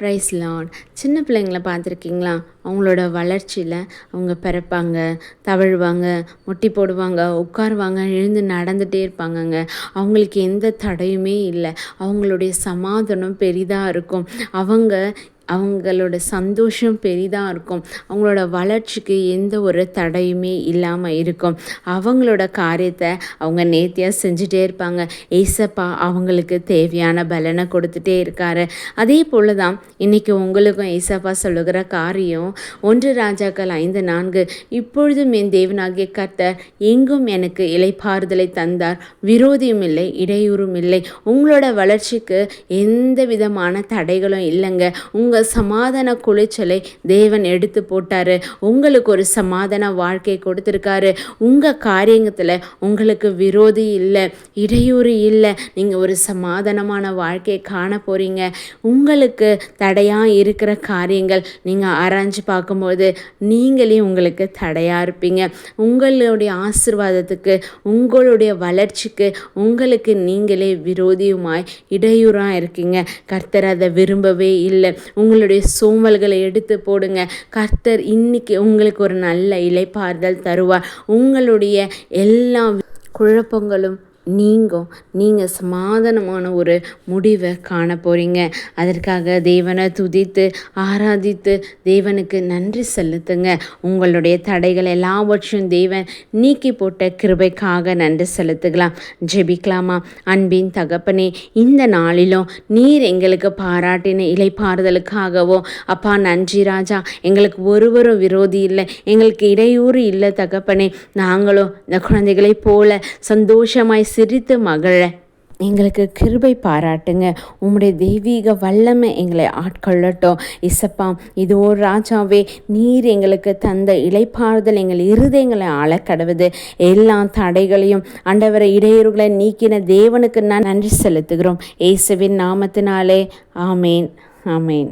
Price Lord சின்ன பிள்ளைங்கள பார்த்துருக்கீங்களா? அவங்களோட வளர்ச்சியில் அவங்க பிறப்பாங்க தவழுவாங்க முட்டி போடுவாங்க உட்காருவாங்க எழுந்து நடந்துகிட்டே இருப்பாங்கங்க. அவங்களுக்கு எந்த தடையுமே இல்லை. அவங்களுடைய சமாதானம் பெரிதாக இருக்கும். அவங்க அவங்களோட சந்தோஷம் பெரிதாக இருக்கும். அவங்களோட வளர்ச்சிக்கு எந்த ஒரு தடையுமே இல்லாமல் இருக்கும். அவங்களோட காரியத்தை அவங்க நேர்த்தியாக செஞ்சுட்டே இருப்பாங்க. ஏசப்பா அவங்களுக்கு தேவையான பலனை கொடுத்துட்டே இருக்காரு. அதே போல் தான் இன்றைக்கி உங்களுக்கும் ஏசப்பா சொல்லுகிற காரியம் ஒன்று ராஜாக்கள் ஐந்து நான்கு இப்பொழுதும் என் தேவனாகிய கர்த்தர் எங்கும் எனக்கு இலைப்பாறுதலை தந்தார். விரோதியும் இல்லை இடையூறும் இல்லை. உங்களோட வளர்ச்சிக்கு எந்த விதமான தடைகளும் இல்லைங்க. உங்கள் உங்கள் சமாதான குளிச்சலை தேவன் எடுத்து போட்டார். உங்களுக்கு ஒரு சமாதான வாழ்க்கை கொடுத்துருக்காரு. உங்கள் காரியத்தில் உங்களுக்கு விரோதி இல்லை இடையூறு இல்லை. நீங்கள் ஒரு சமாதானமான வாழ்க்கையை காண போகிறீங்க உங்களுக்கு தடையாக இருக்கிற காரியங்கள் நீங்கள் ஆராய்ஞ்சு பார்க்கும்போது நீங்களே உங்களுக்கு தடையாக இருப்பீங்க. உங்களுடைய ஆசிர்வாதத்துக்கு உங்களுடைய வளர்ச்சிக்கு உங்களுக்கு நீங்களே விரோதியுமாய் இடையூறாக இருக்கீங்க. கர்த்தர் அதை விரும்பவே இல்லை. உங்களுடைய சோமல்களை எடுத்து போடுங்க. கர்த்தர் இன்னைக்கு உங்களுக்கு ஒரு நல்ல இலைப்பாறுதல் தருவார். உங்களுடைய எல்லா குழப்பங்களும் நீங்கும் நீங்கள் சமாதானமான ஒரு முடிவை காண போகிறீங்க அதற்காக தேவனை துதித்து ஆராதித்து தேவனுக்கு நன்றி செலுத்துங்க. உங்களுடைய தடைகள் எல்லாவற்றையும் தேவன் நீக்கி போட்ட கிருபைக்காக நன்றி செலுத்துக்கலாம் ஜெபிக்கலாமா? அன்பின் தகப்பனே இந்த நாளிலும் நீர் எங்களுக்கு பாராட்டின இலைப்பாறுதலுக்காகவோ அப்பா நன்றி ராஜா எங்களுக்கு ஒருவரும் விரோதி இல்லை எங்களுக்கு இடையூறு இல்லை தகப்பனே. நாங்களும் இந்த குழந்தைகளைப் போல சந்தோஷமாய் சிரித்து மகிழ எங்களுக்கு கிருபை பாராட்டுங்க. உம்முடைய தெய்வீக வல்லமை எங்களை ஆட்கொள்ளட்டும். இசப்பா ஒரு ராஜாவே நீர் எங்களுக்கு தந்த இலைப்பாறுதல் எங்கள் இருதயங்களை ஆளக்கடவுது எல்லா தடைகளையும் அண்டவர இடையூறுகளை நீக்கின தேவனுக்கு நான் நன்றி செலுத்துகிறோம். இயேசுவின் நாமத்தினாலே ஆமேன் ஆமேன்.